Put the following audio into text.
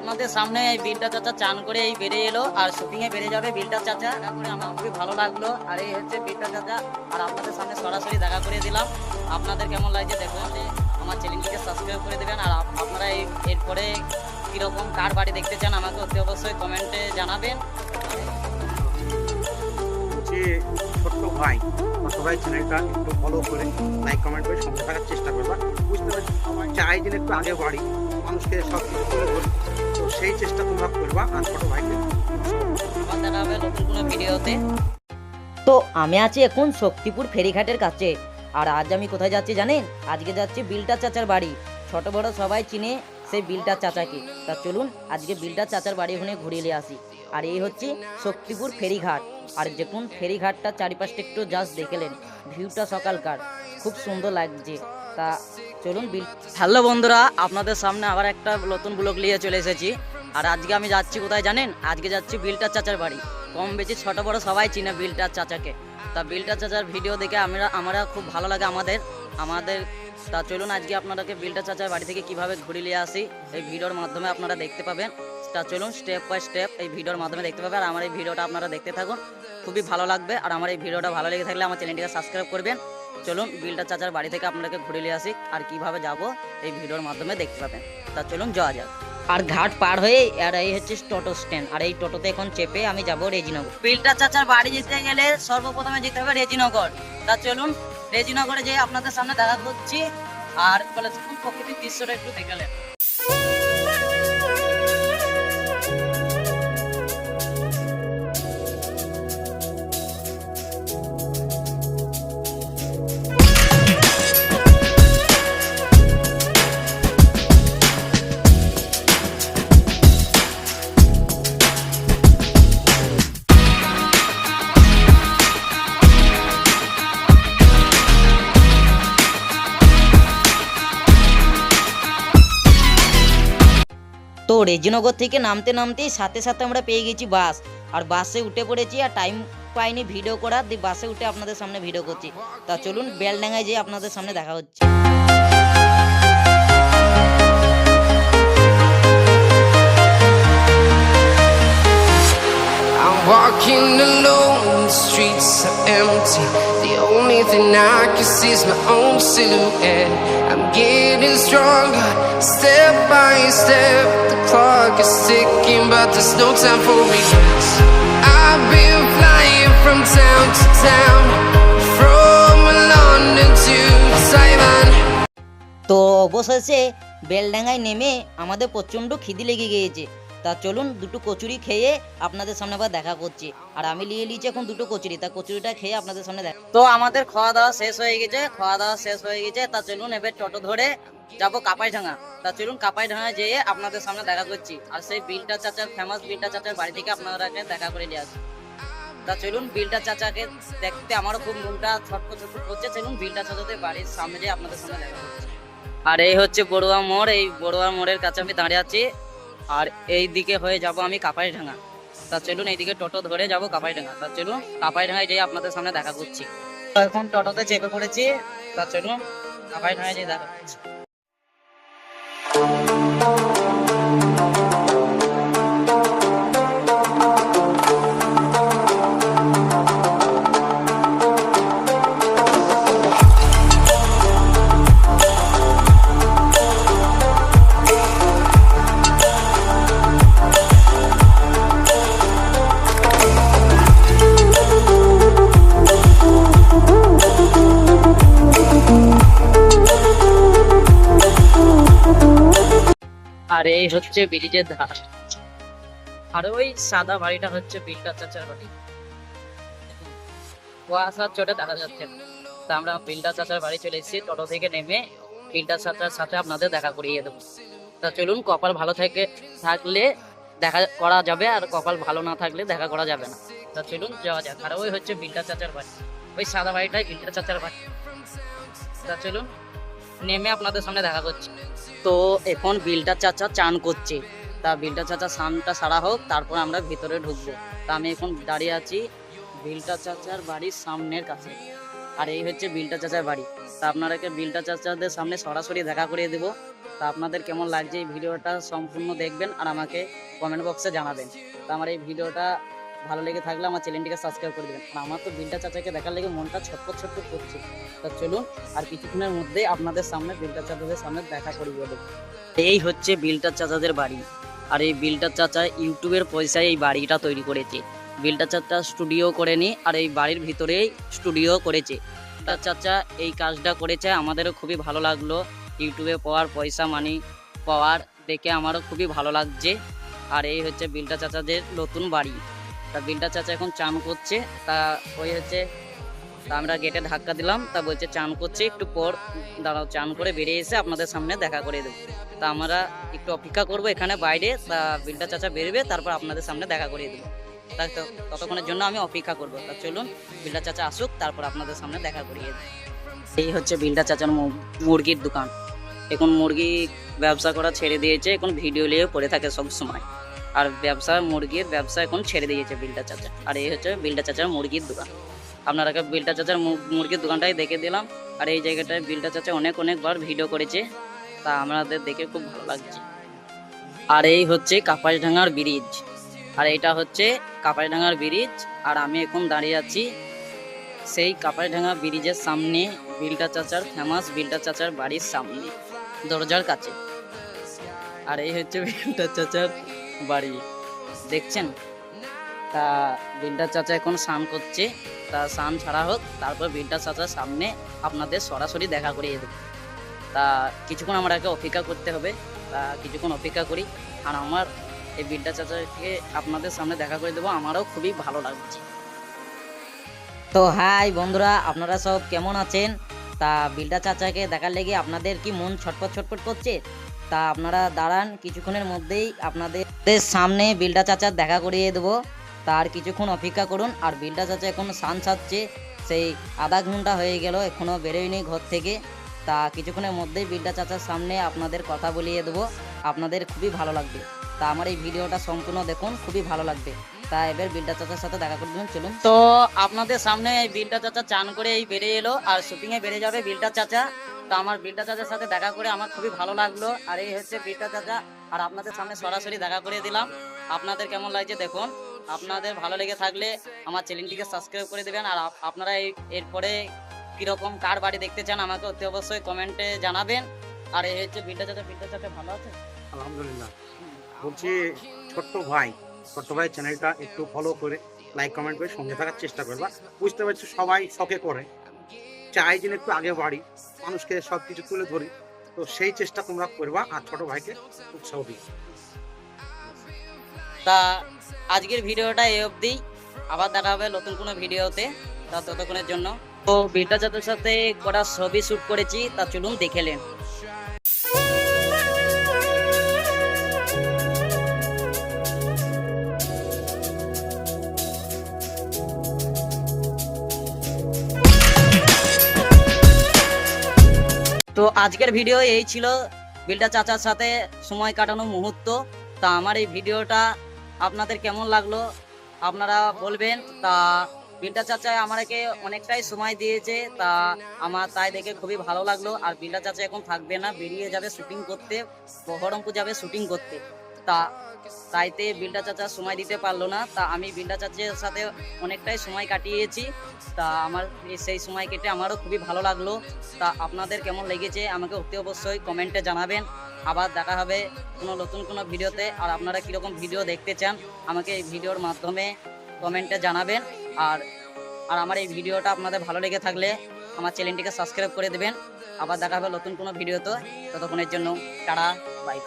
আপনাদের সামনে এই বিলটা চাচা চান করে এই বেরিয়ে এলো আর শুটিং এ বেরিয়ে যাবে বিলটা চাচা। করে আমার খুবই ভালো লাগল। আর এই হচ্ছে বিলটা চাচা। আর আপনাদের সামনে সরাসরি দেখা করে দিলাম। আপনাদের কেমন লাগছে দেখুন আমার চ্যানেলটিকে সাবস্ক্রাইব করে দেবেন। আর আপনারা এই এরপরে কীরকম কার বাড়ি দেখতে চান আমাকে অতি অবশ্যই কমেন্টে জানাবেন। যে ছোট্ট ভাই চ্যানেলটা একটু ফলো করে লাইক কমেন্ট করে সঙ্গে থাকার চেষ্টা বুঝতে পারছি চাই একটু আগে বাড়ি, মানুষকে সব কিছু তো সেই চেষ্টা তোমরা করবা আর ছোট ভাইকে তো আমি আছি এখন শক্তিপুর ফেরিঘাটের কাছে। আর আজ আমি কোথায় যাচ্ছি জানেন? আজকে যাচ্ছি বিলটা চাচার বাড়ি। ছোট বড় সবাই চিনে সেই বিলটা চাচাকে। তা চলুন, আজকে বিলটা চাচার বাড়ি ওখানে ঘুরিয়ে নিয়ে আসি। আর এই হচ্ছে শক্তিপুর ফেরিঘাট। আর দেখুন, ফেরিঘাটটা চারিপাশটা একটু জাস্ট দেখলেন ভিউটা সকালকার। খুব সুন্দর লাগছে। তা চলুন, বিল হ্যালো বন্ধুরা, আপনাদের সামনে আবার একটা নতুন ব্লগ নিয়ে চলে এসেছি। আর আজকে আমি যাচ্ছি কোথায় জানেন? আজকে যাচ্ছি বিলটার চাচার বাড়ি। কম বেশি ছোট বড় সবাই চিনে বিলটার চাচাকে। তা বিলটার চাচার ভিডিও দেখে আমরা আমরা খুব ভালো লাগে আমাদের। আমাদের তা চলুন, আজকে আপনাদেরকে বিলটার চাচার বাড়ি থেকে কীভাবে ঘুরে নিয়ে আসি, এই ভিডিওর মাধ্যমে আপনারা দেখতে পাবেন। তা চলুন স্টেপ বাই স্টেপ এই ভিডিওর মাধ্যমে দেখতে পাবেন। আর আমার এই ভিডিওটা আপনারা দেখতে থাকুন। খুবই ভালো লাগবে। আর আমার এই ভিডিওটা ভালো লেগে থাকলে আমার চ্যানেলটিকে সাবস্ক্রাইব করবেন। চলুন, বিলটা চাচার বাড়ি থেকে আপনাকে ঘুরে নিয়ে আসি, আর কীভাবে যাব এই ভিডিওর মাধ্যমে দেখতে পাবেন। তা চলুন, যাওয়া যাক। আর ঘাট পার হয়ে আর এই হচ্ছে টোটো স্ট্যান্ড, আর এই টোটোতে এখন চেপে আমি যাব রেজিনগর। বিলটা চাচার বাড়ি যেতে গেলে সর্বপ্রথমে যেতে হবে রেজিনগর। তা চলুন, রেজিনগরে যেয়ে আপনাদের সামনে দেখা করছি, আর বলে খুব প্রকৃতির দৃশ্যটা একটু দেখালেন রেজিনগর থেকে নামতে নামতেই সাথে সাথে আমরা পেয়ে গেছি বাস। আর বাসে উঠে পড়েছি আর টাইম পাইনি ভিডিও করার। দিয়ে বাসে উঠে আপনাদের সামনে ভিডিও করছি। তা চলুন বেলডাঙ্গায় যেয়ে আপনাদের সামনে দেখা হচ্ছে। Walking alone, the streets are empty. Thing I can see is my own silhouette. I'm getting stronger, step by step. The clock is ticking, but there's no time for regrets. I've been flying from town to town, from London to Taiwan. তো অবশেষে বেলডাঙ্গায় নেমে আমাদের প্রচণ্ড খিদি লেগে গিয়েছে তা চলুন দুটো কচুরি খেয়ে আপনাদের সামনে আবার দেখা করছি। আর আমি নিয়ে নিয়েছি এখন দুটো কচুরি, তা কচুরিটা খেয়ে আপনাদের সামনে দেখা তো আমাদের খাওয়া দাওয়া শেষ হয়ে গেছে, খাওয়া দাওয়া শেষ হয়ে গেছে, তা চলুন এবার টোটো ধরে যাব কাপাইঢাঙ্গা তা চলুন কাপাইঢাঙ্গা যেয়ে আপনাদের সামনে দেখা করছি। আর সেই বিলটা চাচার ফেমাস বিলটা চাচার বাড়ি থেকে আপনারাকে দেখা করে নিয়ে আসি তা চলুন বিলটা চাচাকে দেখতে আমারও খুব মনটা ছটফট ছটফট করছে, চলুন বিলটা চাচাদের বাড়ির সামনে যেয়ে আপনাদের সামনে দেখা করছি। আর এই হচ্ছে বড়ুয়া মোড়, এই বড়ুয়া মোড়ের কাছে আমি দাঁড়িয়ে আছি। আর এই দিকে হয়ে যাব আমি কাপাইডাঙ্গা। তা চলুন এইদিকে টোটো ধরে যাব কাপাইডাঙ্গা। তা চলুন কাপাইডাঙ্গায় যেয়ে আপনাদের সামনে দেখা করছি। এখন টোটোতে চেপে পড়েছি। তা চলুন কাপাইডাঙ্গায় যেয়ে দেখা করছি। আর, এই হচ্ছে ব্রিজের ধার। আর ওই সাদা বাড়িটা হচ্ছে বিলটা চাচার বাড়ি। কুয়াশার চোটে দেখা যাচ্ছে। তা আমরা বিলটা চাচার বাড়ি চলে এসেছি, টোটো থেকে নেমে বিলটা চাচার সাথে আপনাদের দেখা করিয়ে দেবো। তা চলুন, কপাল ভালো থেকে থাকলে দেখা করা যাবে, আর কপাল ভালো না থাকলে দেখা করা যাবে না। তা চলুন, যাওয়া যাক। আর ওই হচ্ছে বিলটা চাচার বাড়ি। ওই সাদা বাড়িটাই বিলটা চাচার বাড়ি। তা চলুন নেমে আপনাদের সামনে দেখা করছি। তো এখন বিলটা চাচা চান করছে। তা বিলটা চাচা সানটা সারা হোক, তারপর আমরা ভিতরে ঢুকবো। তা আমি এখন দাঁড়িয়ে আছি বিলটা চাচার বাড়ির সামনের কাছে। আর এই হচ্ছে বিলটা চাচার বাড়ি। তা আপনারাকে বিলটা চাচাদের সামনে সরাসরি দেখা করিয়ে দেবো। তা আপনাদের কেমন লাগছে এই ভিডিওটা সম্পূর্ণ দেখবেন আর আমাকে কমেন্ট বক্সে জানাবেন। তা আমার এই ভিডিওটা ভালো লেগে থাকলে আমার চ্যানেলটিকে সাবস্ক্রাইব করে দেবেন। আর আমার তো বিলটা চাচাকে দেখার লেগে মনটা ছটপট ছটপট করছে। তা চলুন, আর কিছুক্ষণের মধ্যেই আপনাদের সামনে বিলটা চাচাদের সামনে দেখা করিয়ে দেবো। এই হচ্ছে বিলটা চাচাদের বাড়ি। আর এই বিলটা চাচা ইউটিউবের পয়সায় এই বাড়িটা তৈরি করেছে। বিলটা চাচা স্টুডিও করেনি, আর এই বাড়ির ভিতরেই স্টুডিও করেছে। তা চাচা, এই কাজটা করেছে, আমাদেরও খুবই ভালো লাগল। ইউটিউবে পাওয়ার পয়সা মানি পাওয়ার দেখে আমারও খুবই ভালো লাগছে। আর এই হচ্ছে বিলটা চাচাদের নতুন বাড়ি। তা বিলটা চাচা এখন চান করছে, তা ওই হচ্ছে, তা আমরা গেটে ধাক্কা দিলাম, তা বলছে চান করছে, একটু পর দাঁড়াও, চান করে বেরিয়ে এসে আপনাদের সামনে দেখা করে দেবো। তা আমরা একটু অপেক্ষা করব এখানে বাইরে, তা বিলটা চাচা বেরোবে, তারপর আপনাদের সামনে দেখা করিয়ে দেবো। তা ততক্ষণের জন্য আমি অপেক্ষা করব। তা চলুন, বিলটা চাচা আসুক, তারপর আপনাদের সামনে দেখা করিয়ে দেবো। এই হচ্ছে বিলটা চাচার মুরগির দোকান। এখন মুরগি ব্যবসা করা ছেড়ে দিয়েছে, এখন ভিডিও নিয়ে পড়ে থাকে সব সময়। আর ব্যবসা মুরগির ব্যবসা এখন ছেড়ে দিয়েছে বিলটা চাচা। আর এই হচ্ছে বিলটা চাচার মুরগির দোকান। আপনারা বিলটা চাচার মুরগির দোকানটাই দেখে দিলাম। আর এই জায়গাটায় বিলটা চাচা অনেক অনেকবার ভিডিও করেছে। তা আমাদের দেখে খুব ভালো লাগছে। আর এই হচ্ছে কাপাসডাঙ্গার ব্রিজ। আর এটা হচ্ছে কাপাসডাঙ্গার ব্রিজ। আর আমি এখন দাঁড়িয়ে আছি সেই কাপাসডাঙ্গা ব্রিজের সামনে। বিলটা চাচার ফেমাস বিলটা চাচার বাড়ির সামনে, দরজার কাছে। আর এই হচ্ছে বিলটা চাচার বাড়ি। দেখছেন? তা বিলটা চাচা এখন স্নান করছে। তা স্নান ছাড়া হোক, তারপর বিলটা চাচার সামনে আপনাদের সরাসরি দেখা করিয়ে দেবো। তা কিছুক্ষণ আমাকে অপেক্ষা করতে হবে। তা কিছুক্ষণ অপেক্ষা করি। আর আমার এই বিলটা চাচাকে আপনাদের সামনে দেখা করে দেবো। আমারও খুবই ভালো লাগছে। তো হাই বন্ধুরা, আপনারা সব কেমন আছেন? তা বিলটা চাচাকে দেখার লেগে আপনাদের কি মন ছটপট ছটপট করছে? তা আপনারা দাঁড়ান, কিছুক্ষণের মধ্যেই আপনাদের সামনে বিলটা চাচার দেখা করিয়ে দেবো। তার কিছুক্ষণ অপেক্ষা করুন, আর বিলটা চাচা এখন সান সাজছে। সেই আধা ঘণ্টা হয়ে গেল এখনও বেরোয়নি ঘর থেকে। তা কিছুক্ষণের মধ্যেই বিলটা চাচার সামনে আপনাদের কথা বলিয়ে দেবো। আপনাদের খুবই ভালো লাগবে। তা আমার এই ভিডিওটা সম্পূর্ণ দেখুন, খুবই ভালো লাগবে। তা এবার বিলটা চাচার সাথে দেখা করে দিন চলুন। তো আপনাদের সামনে এই বিলটা চাচা চান করে এই বেরিয়ে এলো, আর শুটিংয়ে বেড়ে যাবে বিলটা চাচা। তো আমার বিলটা চাচার সাথে দেখা করে আমার খুবই ভালো লাগল। আর এই হচ্ছে বিলটা চাচা। আর আপনাদের সামনে সরাসরি দেখা করে দিলাম। আপনাদের কেমন লাগছে দেখুন। আপনাদের ভালো লেগে থাকলে আমার চ্যানেলটিকে সাবস্ক্রাইব করে দেবেন। আর আপনারা এই এরপরে কীরকম কার বাড়ি দেখতে চান আমাকে অতি অবশ্যই কমেন্টে জানাবেন। আর এই হচ্ছে বিলটা চাচা। বিলটা চাচা, ভালো আছে আলহামদুলিল্লাহ। বলছি, ছোট্ট ভাই ছোট্ট ভাই চ্যানেলটা একটু ফলো করে লাইক কমেন্ট করে সঙ্গে থাকার চেষ্টা করবা। বুঝতে পারছি সবাই শখে করে। চাই যেন একটু আগে বাড়ি। মানুষকে সব কিছু তুলে ধরি, তো সেই চেষ্টা তোমরা করবা আর ছোট ভাইকে উৎসাহ দিই তা আজকের ভিডিওটা এই অবধি। আবার দেখা হবে নতুন কোনো ভিডিওতে, তা ততক্ষণের জন্য। তো বিটা চাচার সাথে কটা ছবি শ্যুট করেছি, তা চলুন দেখে তো আজকের ভিডিও এই ছিল। বিল্ডা চাচার সাথে সময় কাটানো মুহূর্ত। তা আমার এই ভিডিওটা আপনাদের কেমন লাগল আপনারা বলবেন। তা বিল্ডা চাচা আমাকে অনেকটাই সময় দিয়েছে। তা আমার তাই দেখে খুবই ভালো লাগল। আর বিল্ডা চাচা এখন থাকবে না, বেরিয়ে যাবে শুটিং করতে। বহরমপুর যাবে শুটিং করতে। তা তাইতে বিলটা চাচা সময় দিতে পারল না। তা আমি বিলটা চাচার সাথে অনেকটাই সময় কাটিয়েছি। তা আমার সেই সময় কেটে আমারও খুবই ভালো লাগল। তা আপনাদের কেমন লেগেছে আমাকে অতি অবশ্যই কমেন্টে জানাবেন। আবার দেখা হবে কোনো নতুন কোনো ভিডিওতে। আর আপনারা কীরকম ভিডিও দেখতে চান আমাকে এই ভিডিওর মাধ্যমে কমেন্টে জানাবেন। আর আর আমার এই ভিডিওটা আপনাদের ভালো লেগে থাকলে আমার চ্যানেলটিকে সাবস্ক্রাইব করে দেবেন। আবার দেখা হবে নতুন কোনো ভিডিওতে। ততক্ষণের জন্য টাটা বাই